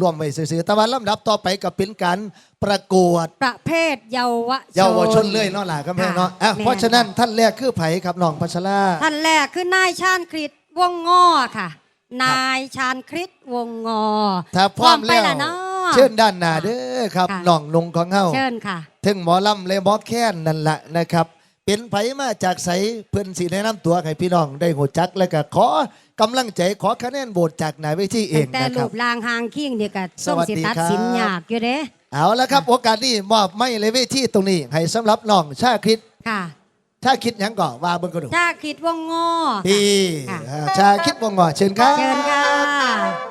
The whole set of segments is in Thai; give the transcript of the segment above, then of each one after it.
ร่วมไว้ซื่อๆแต่ว่าลำดับต่อไปก็เป็นการประกวด ประเภทเยาวชน เยาวชนเลยเนาะล่ะครับแม่เนาะอะค่เพราะฉะนั้นท่านแรกคือไผครับน้องพัชรา ท่านแรกคือนายชาญคริตวงงอค่ะ นายชาญคริตวงงอถ้าพร้อมไปแล้วล่ะเนาะเชิญด้านหน้าเด้อครับค่ะน้องนงของเฮาเชิญค่ะ ถึงหมอลำเลยหมอแค้นนั่นแหละนะครับ เป็นไผมาจากไสเพื่อนสีแนะนำตัวให้พี่น้องได้หูจักแล้วก็ขอ กำลังใจขอคะแนนโหวตจากนายเวทีเองแต่นะครูรับ ปรางหางคิงเนี่ยก็สส่งวัสสิดีตัดครับสินยากอยู่เด้เอาละครับ โอกาสนี้มอบไม่เลยเวทีตรงนี้ ให้สำหรับน้องชาคริดค่ะ ชาคิดหยังก่อว่าเบิ่งกระดูกชาคริตวงงอพี่ค่ะ อ่าชาคิดวงงอเชิญครับ เชิญค่ะ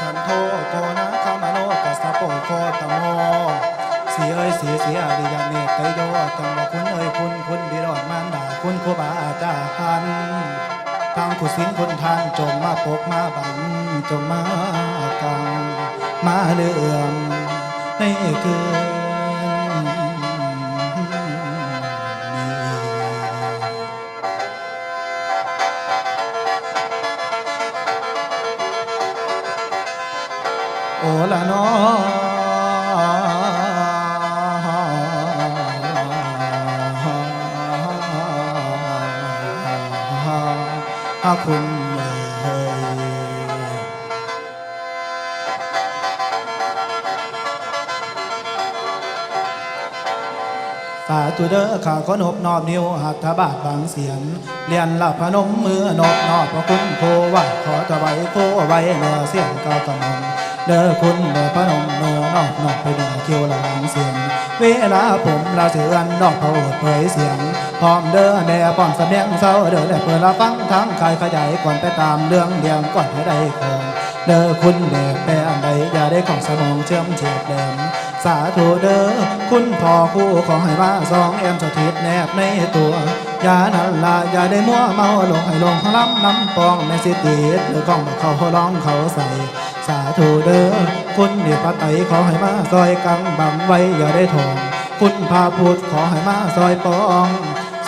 สันโทโกนะคามโนกัสสะโปโคตมโมสีเอ้ยสีสีอาริยเนตไตโยจังบคุณเอ้ยคุณคุณบิดอดมารดาคุณครูบาอาจารย์ทางผู้สินคนทางจงมาปกมาบังจงมากังมาเลื่อมในคืน ละนออาคุณเอ่ยสาธุเด้อข้าขอนบนอบนิ้วหัตถบาทบางเสียงเรียนหลับพนมมือนอบนอบพระคุณโคว่าขอจะไว้โคไว้เนื้อเสียงก้ากำมง เด้อคุณเด้อพนมเนอนอบนอบไปหนือคิวละหางเสียง เวลาผมลาเสือนดอกพระโอษฐ์เผยเสียงพร้อมเด้อแด่ป้อมสำเนียงเศร้าเด้อได้เปิดละฟังทั้งใครขยายก่อนไปตามเรื่องเดียงก่อนให้ได้ของเด้อคุณเด้อแปรอันใดอย่าได้ของสมองเชื่อมเฉียดแหลมสาธุเด้อคุณพ่อคู่ขอให้มาสองแอมสถิตแนบในตัว อย่านั่นละอย่าได้มัวเมาหลงให้ลงล้ำน้ำปองในสิติดหรือก้องเขาร้องเขาใส่สาธุเด้อคุณเดียพระไตขอให้มาซอยกังบังไว้อย่าได้ทองคุณพาพุทธขอให้มาซอยปอง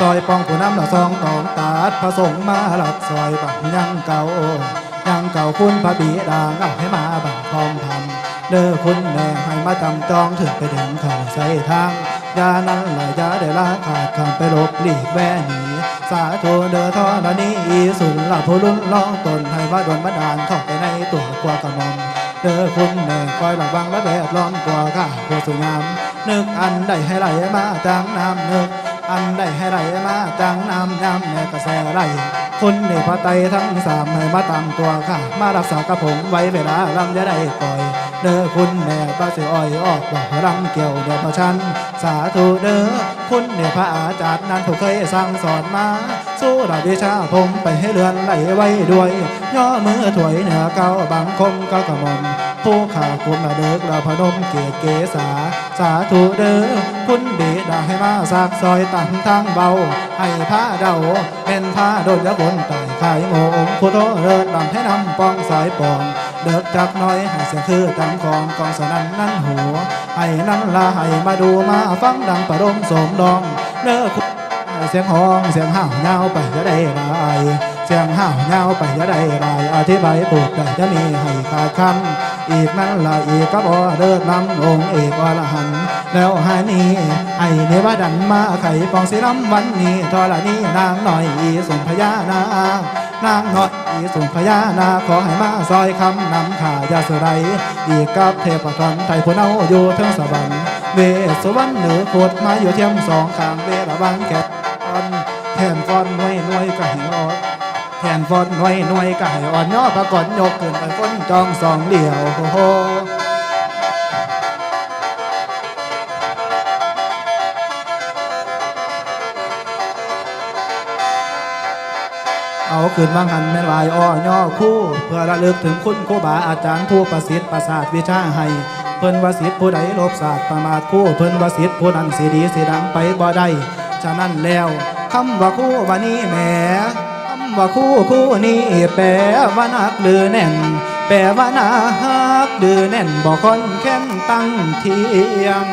ซอยปองผู้น้ำละซองตองตาดพระสงฆ์มาหลักซอยบักยังเก่ายังเก่าคุณพระบิดาเอาให้มาบังพร้อมทำเด้อคุณแม่ให้มาจำจองถึงไปถึงเขาใส่ทาง ยานั้นหลายยาได้ลาขาดคำไปลบหลีกแว่หนีสาธุเดอทอดนี้อีสุนละผู้ลุ่นลองตนให้ว่าดนบันดาลเข้าไปในตัวกว่ากระมอมเดอคุณแม่คอยระวังและแบบล้อมตัวข้าผู้สวยงามนึกอันใดให้ไหลมาจางน้ำนึกอันใดให้ไหลมาจางน้ำน้ำแม่กระแสไหลคุณเนพระไตทั้งสามให้มาตามตัวข้ามารักษากระผมไว้เวลาลำจะได้ปล่อย เด้อคุณแม่ป้าเสียอ้อยออกบอกรำเกี่ยวเดี๋ยวมาชันสาธุเด้อคุณเนี่ยพระอาจารย์นั้นผู้เคยสั่งสอนมา สู้ราวิชาผมไปให้เลือนไหลไว้ด้วย ย่อมือถวยเหนือเก้าบังคมก้ากระหม่อมผู้ข่าคุมมาเดิกราพนมเกียรติเกษา สาธุเด้อคุณบิดาให้มาสักซอยตั้งทางเบา ให้ผ้าเดาเป็นผ้าโดนยะบนไต่ขายโมงผู้โตเริดดำให้นำปองสายปอง เดิกจักน้อยให้เสียงคือตังของกองสนั่นนั่นหัวให้นั่นละให้มาดูมาฟังดังประดมสมดองเด้อคุณเสียงห้องเสียงห้าวเงาไปจะได้ไรเสียงห้าวเงาไปจะได้ไรอธิบายปลูกได้จะมีให้ขาดคำอีกนั้นละอีกก็บอเดินนำองค์เอกวรหันแล้วหานี้ไอ้เนวดันมาไข่ปองสีล้ำวันนี้ทอละนี้นางหน่อยอีสมพญานา นางหน่อยอีสมพญานาขอให้มาซอยคำนำขายาสุไร อีกกับเทพทนไทยผู้เนาอยู่เทั้งสวรรค์เวสวรรค์หรือโคตรมาอยู่เทียมสองข้างเวระวังแก่ตอนแทนฟอนน่วยหน่วยก็ให้อ่อนแทนฟอนน่วยหน่วยก็ให้อ่อนย่อประกอนยกขึ้นไปก้นจองสองเดี่ยวโอ้โห เอาขึ้นมางหันแม่นวายอ้อย่อคู่ เพื่อระลึกถึงคุณครูบาอาจารย์ผู้ประสิทธิ์ประสาทวิชาให้ เพิ่นวาสิทธิ์ผู้ใดลบศาสตร์ประมาทคู่ เพิ่นวาสิทธิ์ผู้นั้นสีดีสีดังไปบ่ได้ฉะนั้นแล้วคำว่าคู่ว่านี้แหมคำว่าคู่คู่นี้แปลว่านักหรือแน่น แปลว่านาฮักดือแน่นบ่คนแค้นตั้งเทียง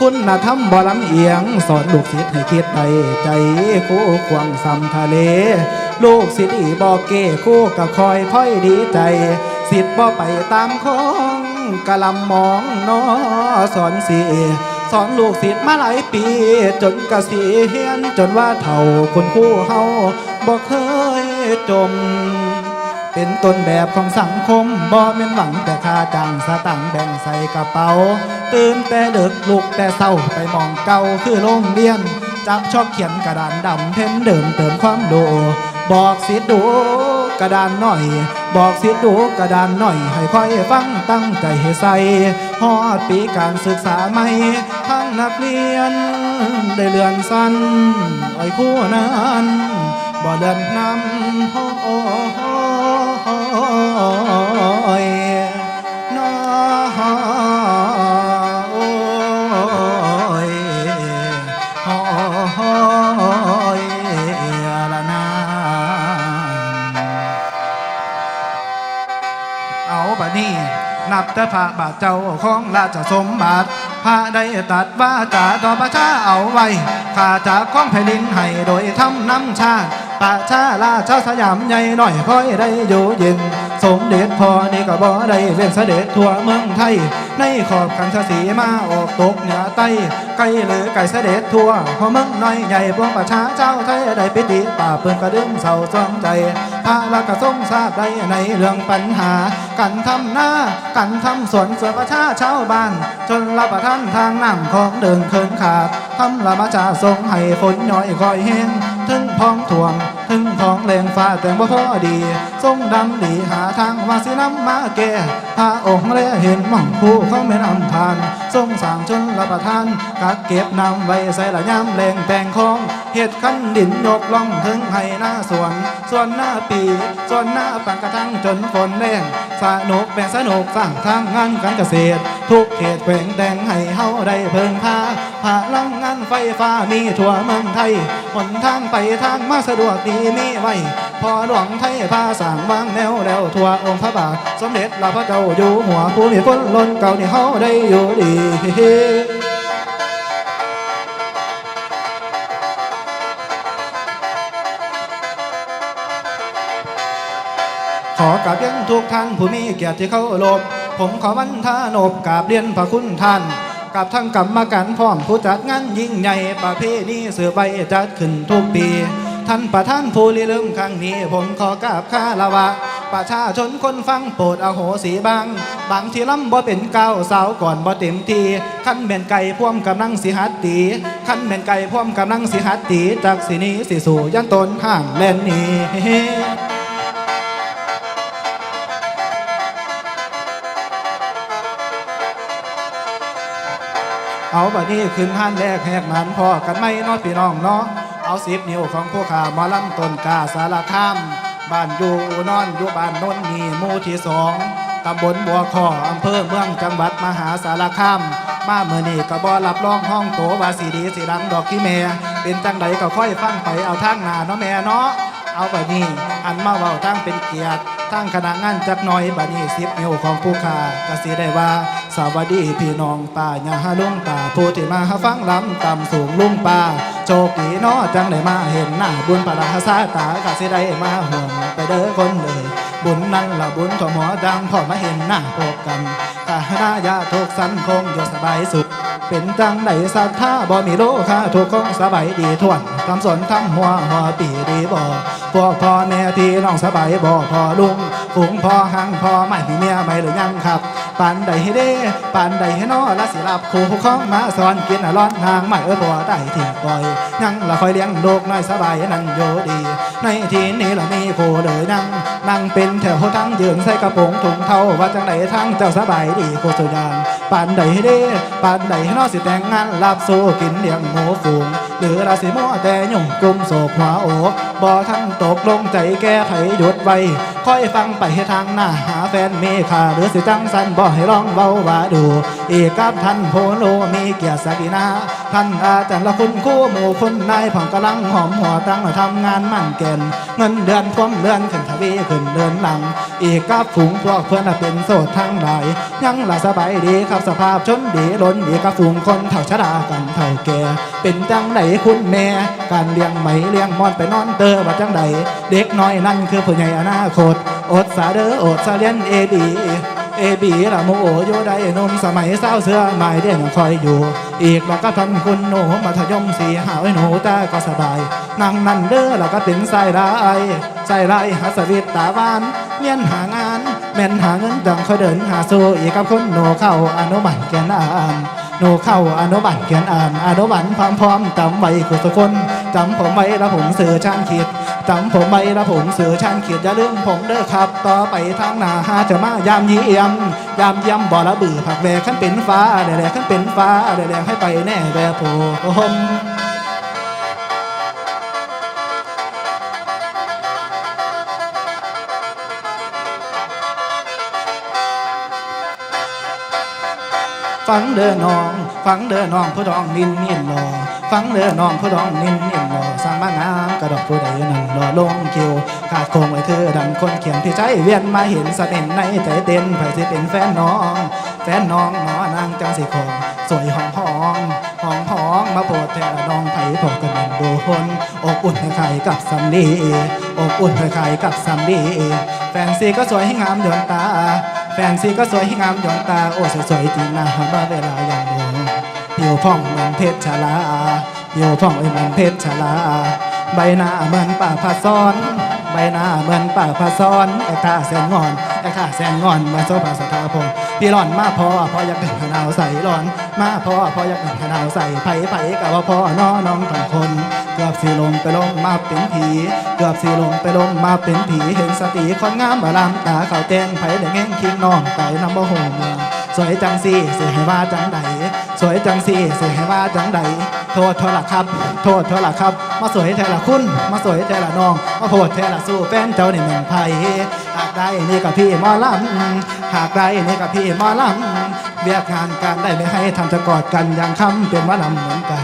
คุณนธรรมบ่ลำเอียง สอนลูกศิษย์ให้คิดไปใจคู่ควงซ้ำทะเล ลูกศิษย์อีบ่เก้คู่ก็คอยถ้อยดีใจ สิทธิ์บ่ไปตามของกะลำมองนอสอนสีสอนลูกศิษย์มาหลายปี จนกะสีเฮียนจนว่าเท่าคุณครู่เฮาบ่เคยจม เป็นต้นแบบของสังคมบ่แม่นหวังแต่ค่าจ้างสตังแบ่งใส่กระเป๋า ตื่นแต่ดึกลุกแต่เศร้าไปมองเก่าคือโรงเรียน จับชอบเขียนกระดานดำเพ้นเดิมเติมความโด บอกสิดูกระดานหน่อย บอกสิดูกระดานหน่อย ให้ค่อยฟังตั้งใจใส่ฮอดปีการศึกษาใหม่ทั้งนักเรียน ได้เลื่อนสั้นอ้อยคู่นั้นบ่เลื่อนนำโอ้ นับแต่พระบาทเจ้าของราชสมบัติพระได้ตัดว่าจาต่อประชาเอาไว้ข้าจากของแผ่นดินให้โดยทำน้ำชาติประชาราชสยามใหญ่หน่อยค่อยได้อยู่ยินสมเด็จพอนี่ก็บ่ได้เวียนเสด็จทั่วเมืองไทย ในขอบคันทศีมาออกตกเหนือใต้ไกลหรือไก่เสด็จทั่วพอเมืองน้อยใหญ่พวงประชาเจ้าไทยได้ปิติป่าเพิ่นกระดึงเศร้าสวงใจ พระละกระทรงทราบได้ในเรื่องปัญหา กันทำหน้า กันทำสวนส่วนประชาชาวบ้าน จนรับประทานทางน้ำของเดินเคินขาดทำละมาจาทรงให้ฝนน้อยคอยแห้งถึงพองถ่วง ถึงท้องแรงฟ้าแต่งบ่พอดีทรงดำดีหาทางว่าสิน้ำมาแก่พระองค์เลยเห็นหม่องคู่เขาไม่นำทานทรงสั่งจนรับประทานกักเก็บนำไว้ใส่ละย่ำแรงแต่งของเห็ดคันดินยกล่องถึงให้หน้าสวน ส่วนหน้าปี ส่วนหน้าปังกระทั่งจนฝนแรงสนุกแบ่งสนุกสร้างทางงานการเกษตร ทุกเขตแขวงแดงให้เฮาได้เพิ่งพาพลังงานไฟฟ้ามีทั่วเมืองไทยหนทางไปทางมาสะดวกดีมีไว้พอหลวงไทยพาสร้างวางแนวแล้วทั่วองค์พระบาท สมเด็จเราพระเจ้าอยู่หัวผู้มีคนล้นเก่านี่เฮาได้อยู่ดีขอกราบเรียนทุกท่านผู้มีเกียรติที่เคารพผมขอวันทานบกราบเรียนพระคุณท่านกับทั้งกรรมการพร้อมผู้จัดงานยิ่งใหญ่ประเพณีเสือใบจัดขึ้นทุกปี ท่านประธานผู้ริเริ่มครั้งนี้ผมขอกราบคารวะ ประชาชนคนฟังโปรดอโหสีบาง บางที่ล้ำบ่เป็นเก้าสาวก่อนบ่เต็มทีขั้นแม่นไก่พ่วมกำลังสิหัดตีขั้นแม่นไก่พ่วมกำลังสิหัดตีจากสินี้สิสู่ยันตนห่างแล่นนี้เอาบัดนี้ขึ้นห้านแรกแหกมันพอกันไม่นอพี่น้องเนาะ เอาสิบนิ้วของผู้ขามาลำต้นกาสารคามบ้านอยู่นอนอยู่บ้านโนนมีหมู่ที่สองตำบลบัวคออำเภอเมืองจังหวัดมหาสารคามมาเมื่อนี้ก็บ่รับรองห้องโตว่าสีดีสีรังดอกขี้แม่เป็นจังใดก็ค่อยฟังไปเอาทางหนาเนาะแม่เนาะเอาแบบนี้อันมาเว้าทั้งเป็นเกียรติ ทั้งคณะงานจักหน่อยบัดนี้สิบนิ้วของผู้ขากสิได้ว่า สวัสดีพี่น้องป่าญาลุงป่าผู้ที่มาฟังลำต่ำสูงลุงป่าโชคดีนาะจังได้มาเห็นหน้าบุญปราสาตากสิได้มาห่วงไปเด้อคนเลย บุญนั้นละบุญทอหมอดังพอมาเห็นหน้าพบกันกาหน้ายาทุกสันคงอยู่สบายสุข เป็นจังไหนสัทธาบ่มีโลค่าทุกของสบายดีทวนทำสนทำหัวหัวปีดีบ่พวกพ่อแม่พี่น้องสบายบ่พอลุงฝูงพ่อหังพ่อไม่มีเมียไม่หรือยังครับ ปานใดให้เด้ปานใดให้นอละสิรับคู่ของมาสอนกินอร้อนทางไม่เออบ่ได้ทิ้งปล่อย ยังละคอยเลี้ยงลูกน้อยสบายนั่งอยู่ดี ในที่นี้ละมีคเลยนั่งนั่งเป็นแถวทั้งยืนใส่กระโปรงถุงเท่าว่าจังไหนทางเจ้าสบายดีโคสุยานปานใดให้เด้ปานใดให้นอสิแต่งงานรับสู้กินเลี้ยงหมูฝูงหรือราสิมัวแต่ยุ่งกลุ่มโศกหัวโอบ่ทันตกลงใจแก้ไขหยุดไว้ คอยฟังไปให้ทางหน้าหาแฟนมีค่าหรือสิจังสันบ่ให้ร้องเบาว่าดูอีกกับท่านโพโลมีเกียรติศักดินาท่านอาจารย์ละคุณคู่หมู่คุณนายผ่องกำลังหอมหัวตั้งทำงานมั่นเกณฑ์เงินเดือนความเดือนขึ้นทวีขึ้นเดือนหลัง อีกกับฝูงพวกเพื่อนน่ะเป็นโสดทั้งหลายยังละสบายดีครับสภาพชนดีล้นอีกกับฝูงคนเท่าชรากันเท่าแก่เป็นจังไดคุณแม่ การเลี้ยงไหมเลี้ยงมอนไปนอนเตอว่าจังไดเด็กน้อยนั่นคือผู้ใหญ่อนาคตอดสาเด้ออดสาเลียนเอดีเอบีละโมโอโยได้นมสมัยสาเสื้อหมายเด่นคอยอยู่ อีกแล้วก็ทันคุณหนูมัธยมสีหาวหนูต่ก็สบายนั่งนั่นเด้อแล้วก็เป็นสายลายสายลายหาสวิตตาหวาน เมียนหางาน แม่นหาเงินดังคอยเดินหาสู้อีกกับคนหนูเข้าอนุบันแกนอ่านหนูเข้าอนุบันแกนอ่านอนุบันพร้อมพร้อมๆจำไว้คุณทุกคนจำผมไว้แล้วผมสื่อชานขีดจำผมไว้แล้วผมสื่อชันเขียดอย่าลืมผมเด้อครับ ต่อไปทางหน้าหาจะมายามเยี่ยมยามเยี่ยมบ่ละบือผักแวกขั้นเป็นฟ้าแดดๆขั้นเป็นฟ้าแดดๆให้ไปแน่แวผม ฟังเด้อน้อง ฟังเด้อน้องผู้ดองนินนินรอฟังเด้อน้องผู้ดองนินนินรอสร้างมางามกระดอกผู้ใดนั่งรอลงคิวขาดโคงไว้เธอดังคนเขียนที่ใจเวียนมาเห็นสะเด็นในใจเต้นไผสิเป็นแฟนน้อง แฟนน้องหนอนางจังสิคงสวยหอมหอมหอมหอมมาโปรดแทนน้องไผผมกันเป็นดูคนอบอุ่นให้ใครกับสำลีอบอุ่นให้ใครกับสำลีแฟนซีก็สวยให้งามดวงตา แฟนซีก็สวยให้งามดวงตาโอ้สวยๆจริงนะมาเวลายามดวงผิวผ่องเหมือนเพชรชลาผิวผ่องเหมือนเพชรชลา ใบหน้าเหมือนป่าพาซ้อน ใบหน้าเหมือนป่าพาซ้อนไอ้ข้าแสนงอนไอ้ข้าแสนงอนมาโซภาสถาพงพี่หลอนมาพอพออยากเป็นขนาวใส่หลอน มาพอพออยากเป็นขนาวใส่ไผ่ไผ่กับว่าพอน้อน้องทั้งคน เกือบสีลงไปลงมาเป็นผี เกือบสีลงไปลงมาเป็นผี เห็นสติคนงามบาลามตาเขาแจ้งไผ่ได้แง่งคิงน้องไปน้ำบ่โหเมืองสวยจังสิเสียให้ว่าจังใดสวยจังสิเสียให้ว่าจังใดโทษโทษละครับ โทษโทษละครับ มาสวยแทละคุณ มาสวยแทละน้อง มาโพดแทละสู้แฟนเจ้านี่เหมือนไผ่หากได้นี่กับพี่มอลำหากได้นี่กับพี่มอลำเบียกงานการได้ไม่ให้ทำจะกอดกันอย่างคำเป็นว่าลำเหมือนกัน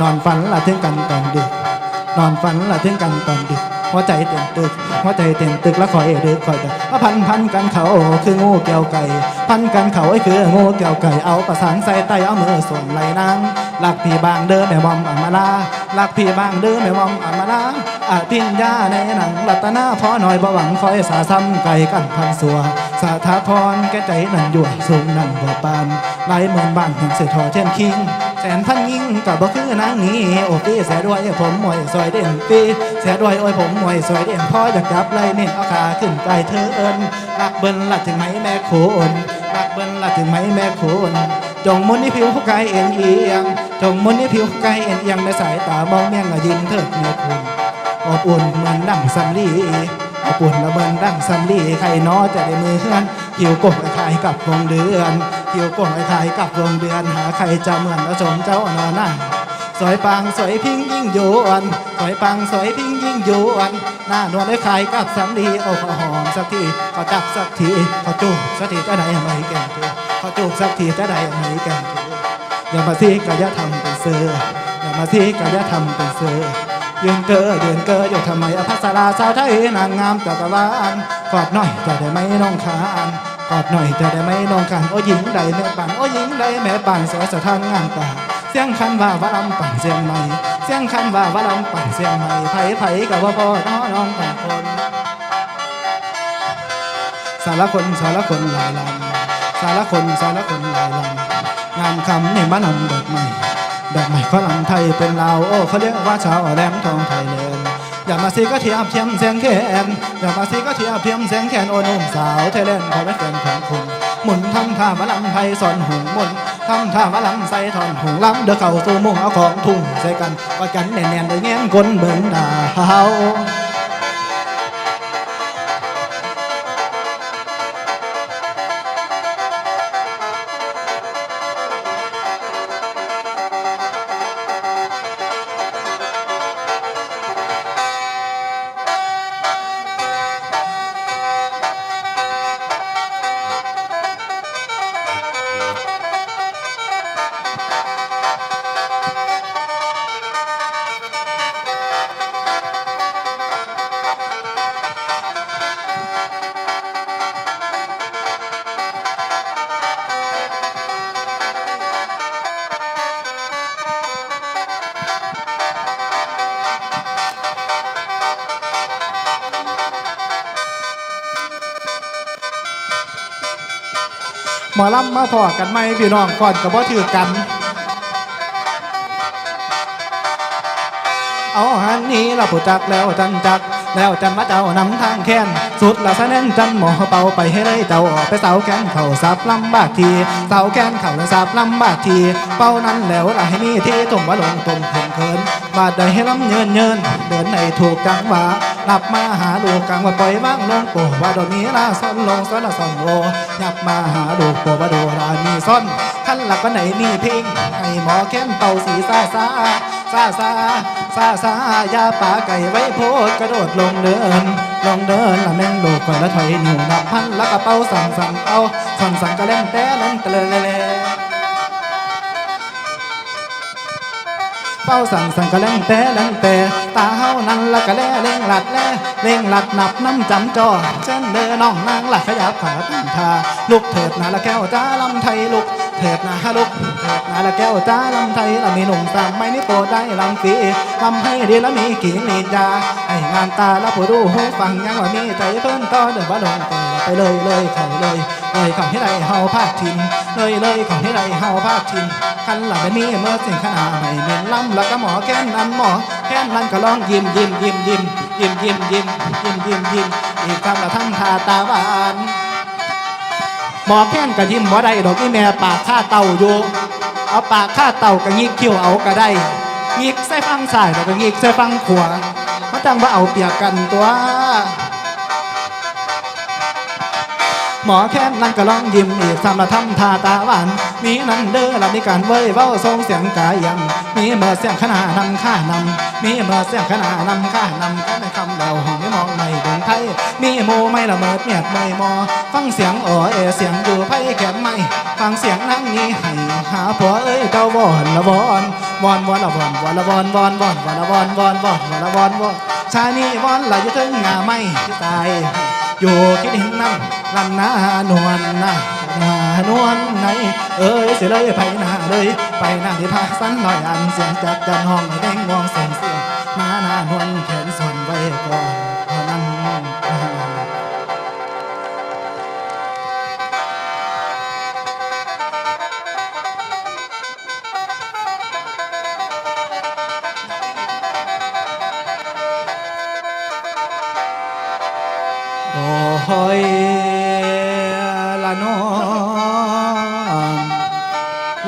นอนฝันละถึงกันตอนดึกนอนฝันละถึงกันตอนดึกหัวใจเต้นตึกหัวใจเต้นตึกแล้วคอยดึกคอยดึกมาพันพันกันเขาคืองูเกี่ยวไก่ พันกันเขาไอ้คืองูเกี่ยวไก่เอาประสานใส่ไตเอามือส่วนไหลนางหลักพี่บางเด้อแม่บอมอัมมาลาหลักพี่บางเด้อแม่บอมอัมมาลาอาพิญญาในหนังรัตนาพอหน่อยบ่หวังคอยสาซ้ำไก่กันพันสัว สาธาพรแก่ใจนั่นอยู่สูงนั่นบ่ปานไหลเหมือนบ้านถึงเสือทอเช่นคิง แสนพันยิ่งกับบ่คือนางนี้โอ้พี่เสียด้วยผมมวยสวยเด่นปีเสียด้วยโอ้ยผมมวยสวยเด่นพ่ออยากจับไล่เน้นเอาขาขึ้นไกลเธอเอิญรักเบิ้นละถึงไหมแม่โขนรักเบิ้นละถึงไหมแม่โขนจงมุนที่ผิวกายเอ็นเอียงจงมุนที่ผิวกายเอ็นเอียงในสายตามองเมียงยิ้มเถิดแม่คุณอบอุ่นเหมือนดั่งสำลีอบอุ่นละเบินดั่งสำลีใครน้อจะได้มือเฮือนหิวกบไอ้คายกับวงเดือน หิวกบไอ้คายกับวงเดือนหาใครจะเหมือนละชมเจ้านอหน้าสวยปังสวยพิงยิ่งโยวนสวยปังสวยพิงยิ่งโยวนหน้านวลได้ขายกับสำลีโอ้ขอหอมสักทีขอจับสักทีขอจูบสักทีจะได้ไม่แก่ตัวขอจูบสักทีจะได้ไม่แก่ตัวอย่ามาซีกะอย่าทำเป็นเสืออย่ามาซีกะอย่าทำเป็นเสือยืนเกอยืนเกออยู่ทำไมอภัสราสาวไทยนางงามจักรวาลกอดหน่อยจะได้ไหม่น้องขาน กอดหน่อยจะได้ไหม่น้องขานโอ้หญิงใดแม่ปันโอ้หญิงใดแม่ปันสวยสะท้านงามตาเสียงคันว่าวาลำปั่นเสียงใหม่เสียงคันว่าวาลำปั่นเสียงใหม่ไผไผกับว่าพ่อน้องน้องต่างคนสารคนสารคนหลายลำสารคนสารคนหลายลำงามคำนี่มานำดอกใหม่ดอกใหม่ฝรั่งไทยเป็นลาวโอ้เขาเรียกว่าชาวแหลมทองไทยแลนด์ อย่ามาซีก็เทียบเทียมเสียงแคนอย่ามาซีก็เทียบเทียมเสียงแคนโอ้หนุ่มสาวเทเลนขอเป็นแฟนของคุณหมุนทำท่ามาลำไทยสอนหงมุนทำท่ามาลำใส่ถอนหงล้ำเดือเข่าสู่มุงเอาของทุ่งใส่กันกอดกันแน่นๆโดยแง้มกลเบิ่งดาว หมอลำมาพอกันไหมพี่น้องก่อนกับว่าถือกัน เอาหันนี้เราผู้จักแล้วจันจัก แล้วจันมาเจ้านำทางแค้นสุดละสะแน่นจันหมอเป่าไปให้เลยเจ้าออกไปเสาแกนเข่าสับลำบากทีเสาแกนเข่าและสับลำบากที เป้านั้นแล้วละให้มีที่ตุ่มว่าลงตุ่มเขินเขินบาดใดให้ลำเยินเยินเดินในถูกจังหวะ นับมาหาลูกกลางว่าปล่อยว่างลงโปว่าโดนนี้ละซ่อนลงซ่อนละซ่อนโลยับมาหาลูกโปว่าโดรามีซ่อนขั้นหลักก็ไหนมีพิงให้หมอแค้นเป่าสีซาซาซาซาซาซายาป่าไก่ไว้โพดกระโดดลงเดิน ลงเดินละแม่งโดดก่อนแล้วถอยหนูนับพันล้วกระเป๋าสั่งสั่งเอาสั่งสั่งก็เล่นแต่เล่นเตลเลเป้าสั่งสั่งกะเล่งแต่เล่งแต่ ตาเฮานั้นละกะแลเล่งหลัดแลเล่งหลัดนับน้ำจำจอเช่นเดินน้องนางละขยับขาตั้งทาลุกเถิดนาละแก้วจ้าลำไทยลุกเถิดนาลุกเถิดนาละแก้วจ้าลำไทยละมีหนุ่มสามไม่นิโปรได้ลำฟีลำให้ดีละมีกี่นิดยาให้งามตาละผู้ดูหูฟังยังว่ามีใจเพิ่นต่อเดินว่ลงตัวไปเลยเลยเขาเลยเลยของที่ไรเฮาพาดทินเลยเลยของที่ไรเฮาพาดทินคันหลับนี้เมื่อสิ่งขนาไม่เน้นล้ำแล้วก็หมอแค้นนั้นหมอ แค้นนั้นก็ร้องยิ้มยิ้มยิ้มยิ้มยิ้มยิ้มยิ้มยิ้มยิ้มยิ้มอีกคำละทั้งทาตาหวานหมอแค้นก็ยิ้มบ่ได้ดอกที่แม่ปากข้าเต่าอยู่เอาปากข้าเต่าก็ยิกคิ้วเอาก็ได้ยิกใส่ฟังสายแล้วก็ยิกใส่ฟังขวามาจังว่าเอาเปียกกันตัว มอแค้นนั่นก็ร้องยิ้มอีกสำละทำทาตาหวานมีนั่นเด้อละมีการเว้ยเว้าทรงเสียงกายยังมีเมื่อเสียงขนานำข้านำมีเมื่อเสียงขนานำข้านำก็ในคำเดาห้องไม่มองไม่เดินไทยมีโมไม่ละเมิดเมียดไม่มอ ฟังเสียงอ๋อเอเสียงอยู่ไพ่แขนไม่ฟังเสียงนั่งนี้ให้หาผัวเอ้ยเจ้าวอนละวอนวอนวอนละวอนวอนละวอนวอนวอนวอนละวอนวอนวอนวอนละวอนวอนชานี่วอนไหลจะถึงงาไม่ตาย อยู่กินนั่งลำน้านวลนะน้านวลไหน เอ้ยเสียเลยไปหน้าเลย ไปหน้าที่พาสันลอยอันเสียงจากจันห้องให้แดงมองเสียงเสียงมาน้านวลแขนส่วนไว้ก่อน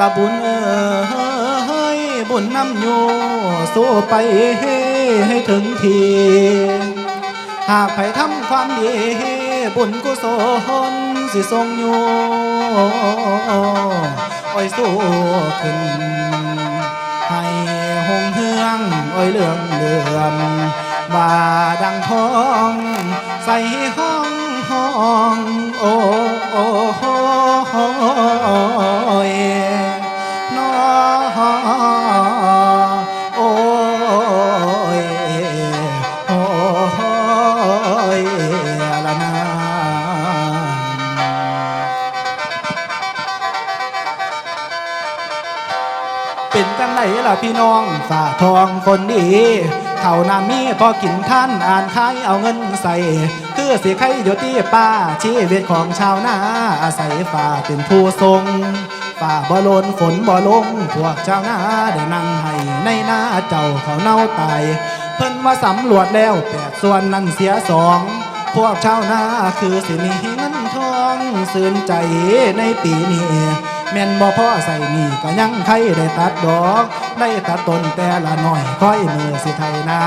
ละบุญเอ้ยบุญนำอยู่สู้ไปให้ถึงที หากใครทำความดี บุญกุศลสิทรงอยู่โอ้ยสู้ขึ้น ให้หงเฮืองอ้อยเลืองเลือมว่าดังทองใส่ห้องห้อง โอ้โอ้โอ้ พี่น้องฝากทองคนดีเขานามีพอกินท่านอ่านขายเอาเงินใส่ คือสิใครอยู่ที่ป้าชีวิตของชาวนาอาศัยฝ่าเป็นผู้ทรงฝ่าบ่ลนฝนบ่ลงพวกชาวนาได้นั่งให้ในหน้าเจ้าเขาเน่าตาย เพิ่นว่าสำรวจแล้วแปดส่วนนั้นเสียสอง พวกชาวนาคือสิมีเงินทองสื่นใจในปีนี้แม่นบ่พ่อใส่นี่ก็ยังใครได้ตัดดอก ได้ตัดต้นแต่ละหน่อยค่อยมือสิไทยนะ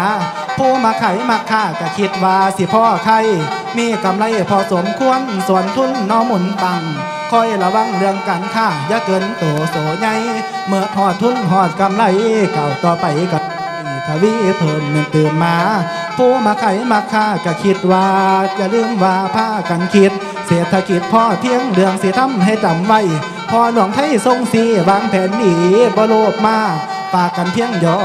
ผู้มาไขมาค่าก็คิดว่าสิพ่อใครมีกำไรพอสมควรส่วนทุนน้อหมุนตังคอยระวังเรื่องการค้าอย่าเกินโตโสใหญ่เมื่อหอดทุนหอดกำไรเก่าต่อไปก็ทวีเพิ่นเงินตื่นมาผู้มาไขมาค่าก็คิดว่าอย่าลืมว่าผ้ากันคิด เศรษฐกิจพ่อเพียงเรื่องสิทำให้จำไว้ พอหลวงไทยทรงสีวางแผนหนีบ่โลภมาก ปากกันเพียงย่อ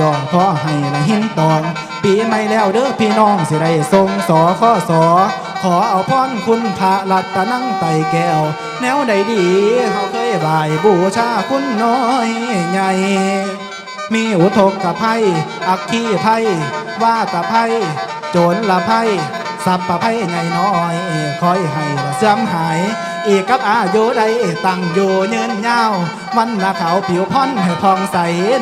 ย่อพอให้ละหินตอง ปีใหม่แล้วเด้อพี่น้องสิได้ทรงสอข้อสอ ขอเอาพรคุณพระรัตนังไตแก้ว แนวใดดีเขาเคยบายบูชาคุณน้อยใหญ่ มีอุทกกภัย อักขีภัย ว่าตะภัย โจรละภัยสัพพะภัยไงน้อย คอยให้ละเสื่อมหาย อีกกับอายุใดตั้งอยู่ยืนยาว มันละขาผิวพรอนให้พองใส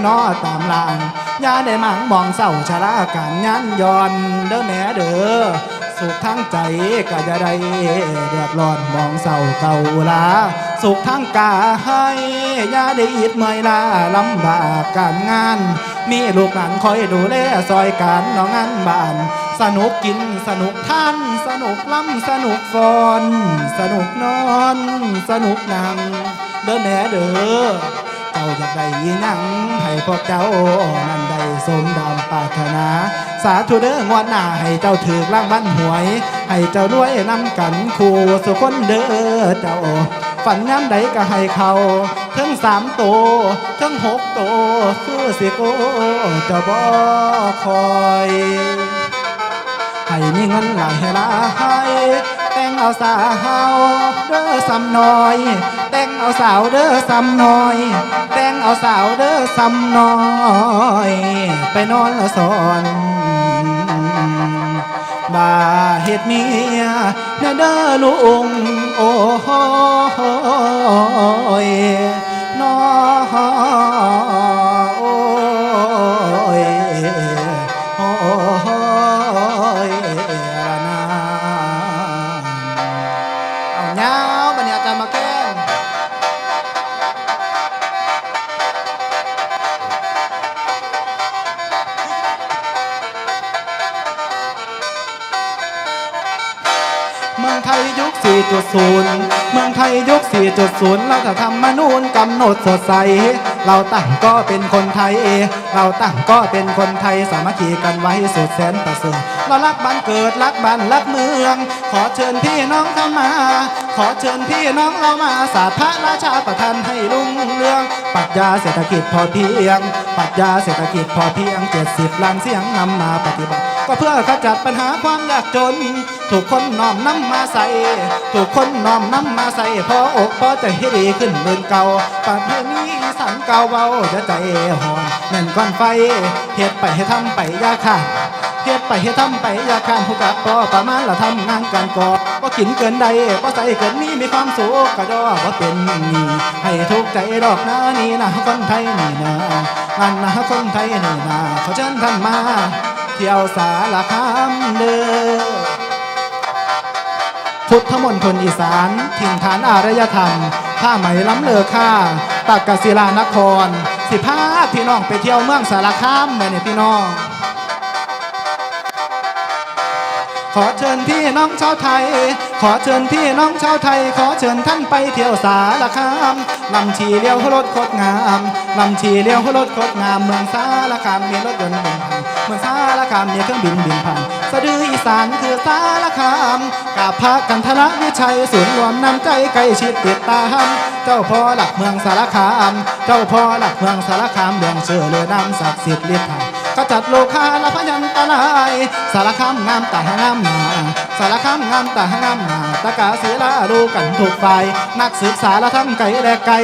นอตามลางยาได้หมังมองเศร้าชะลาการยันย้อนเด้อแม่เด้อสุขทั้งใจก็จะได้เดือดร้อนมองเศร้าเก่าลาสุขทั้งกายยาได้อิดเมื่อยลาลำบากการงาน มีลูกหลานคอยดูแลซอยการน้องงานบ้าน สนุกกินสนุกท่าน สนุกล้ำสนุกฟอน สนุกนอน สนุกนั่งเด้อแม่เด้อเจ้าอยากได้ยินยังให้พวกเจ้านั้นได้สมดำปรารถนา สาธุเด้องวดหน้าให้เจ้าถือรางวัลหวย ให้เจ้ารวยนำกันคู่สุคนเด้อเจ้า ฝันย้ำใดก็ให้เขาเทั้งสามโตเทั้งหกโตคือสิโกจ้าบ่คอยให้มีเงินหลายหลายแต่งเอาสาวเด้อสำน้อย แต่งเอาสาวเด้อสำน้อย แต่งเอาสาวเด้อสำน้อย ไปนอนละสอน บาเฮ็ดเมียเด้อเด้อลุงโอ้ยน้อ 4.0 เมืองไทยยุค 4.0 รัฐธรรมนูญกำหนดสดใส เราตั้งก็เป็นคนไทย เราตั้งก็เป็นคนไทยสามัคคีกันไว้สุดแสนประเสริฐเรารักบ้านเกิดรักบ้านรักเมือง ขอเชิญพี่น้องเข้ามา ขอเชิญพี่น้องเรามาสาธาราชาประทานให้รุ่งเรืองปรัชญาเศรษฐกิจพอเพียงปรัชญาเศรษฐกิจพอเพียง 70 ล้านเสียงนำมาปฏิบัติ ก็เพื่อขจัดปัญหาความยากจน ถูกคนน้อมนำมาใส่ถูกคนน้อมนำมาใส่พออกพอใจให้ดีขึ้นเดินเก่าประเพณีอีสันเก่าเบาจะใจหอนแน่นก้อนไฟเหตุไปให้ทำไปยาขาดเฮ็ดไปให้ทำไปยาข้ามผู้กะปอประมาณละทำงานกันก่อก็กินเกินใดก็ใส่เกินนี้มีความสุขกระดอก็เป็นนี่ให้ทุกใจดอกนะนี่นะคนไทยนี่นะงานนะคนไทยนี่นะขอเชิญท่านมา เที่ยวสารคามเด้อ พุทธมณฑลอีสานถิ่นฐานอารยธรรมผ้าไหมล้ำเลอค่าตากกศิลานคร สิพาพี่น้องไปเที่ยวเมืองสารคามแม่เนี่ยพี่น้อง ขอเชิญพี่น้องชาวไทย ขอเชิญพี่น้องชาวไทย ขอเชิญท่านไปเที่ยวสารคามลำชีเลี้ยวรถโคตรงามลำชีเลี้ยวรถโคตรงาม เมืองสารคามมีรถยนต์บินผ่านเมืองสารคามมีเครื่องบินบินผ่านสะดืออีสานคือสารคามกาบพระกันทละวิชัยศูนย์รวมน้ำใจใกล้ชิดติดตามเจ้าพ่อหลักเมืองสารคาม เจ้าพ่อหลักเมืองสารคามเดืองเชื่อเลือน้ำศักดิ์สิทธิ์เลียดไทยขจัดโลคาละพยันตรายสารคามงามแตางามหนา สารคามงามตางามหนาตะกาศีลาดูกันถูกฝ่ายนักศึกษาละทั้งไกลและไกล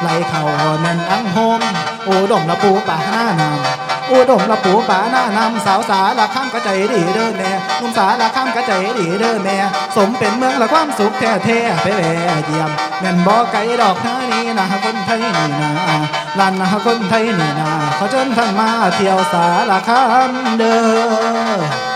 ไหลเข่าแน่นอังโฮมอุดมละปูป่าหน้านามอุดมละปูป่าหน้านำสาวสาละข้ามกระใจดีเด้อแม่หนุ่มสาละข้ามกระใจดีเด้อแม่สมเป็นเมืองละความสุขแท้ๆไปแหวเยี่ยมแม่นบ่ไกลดอกนานี้นะคนไทยนี่นะลานนะคนไทยนี่นะขอเชิญท่านมาเที่ยวสารคามเด้อ